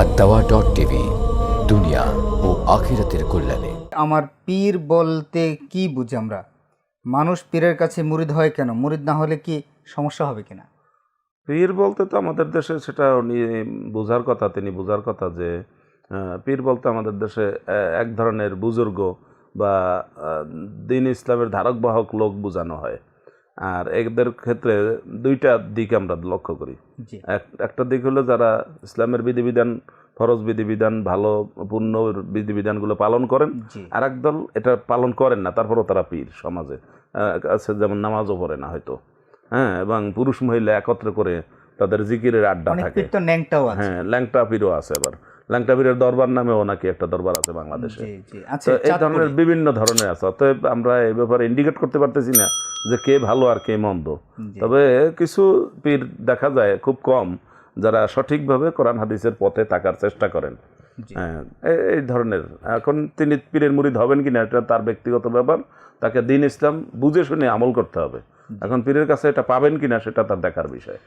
আর দাওয়া dot TV দুনিয়া ও আখিরাতের কল্যাণে। আমার পীর বলতে কি বুঝি আমরা? মানুষ পীরের কাছে মুরিদ হয় কেন? মুরিদ না হলে কি সমস্যা হবে কিনা? পীর বলতে তো আমাদের দেশে সেটা উনি বোঝার কথা তিনি বোঝার কথা যে পীর বলতে আমাদের দেশে এক ধরনের বুজুর্গ বা দিন ইসলামের ধারক বাহক লোক বোঝানো হয়। আর এদের ক্ষেত্রে দুইটা দিক আমরা লক্ষ্য করি। একটা দিক হলো যারা ইসলামের বিধিবিধান ফরজ বিধিবিধান ভালো পূর্ণ বিধিবিধানগুলো পালন করেন। আর দল এটা পালন করেন না তারপরও তারা পীর সমাজে। আছে যেমন নামাজও পড়ে না হয়তো। হ্যাঁ এবং পুরুষ মহিলা একত্র করে তাদের জিকিরের আড্ডা থাকে। হ্যাঁ ল্যাংটা পীরও আছে আবার। ল্যাংটা পীরের দরবার নামেও নাকি একটা দরবার আছে বাংলাদেশে। জি আচ্ছা তো এই ধরনের বিভিন্ন ধরনের আছে। অতএব আমরা এই ব্যাপারে ইন্ডিকেট করতে পারতেছি না যে কে ভালো আর কে মন্দ। তবে কিছু পীর দেখা যায় খুব কম যারা সঠিকভাবে কোরআন হাদিসের পথে থাকার চেষ্টা করেন। হ্যাঁ এই- এই ধরনের। এখন তিনি পীরের মুরিদ হবেন কিনা এটা তার ব্যক্তিগত ব্যাপার। তাকে দিন ইসলাম বুঝে শুনে আমল করতে হবে। এখন পীরের কাছে এটা পাবেন কিনা সেটা তার দেখার বিষয়।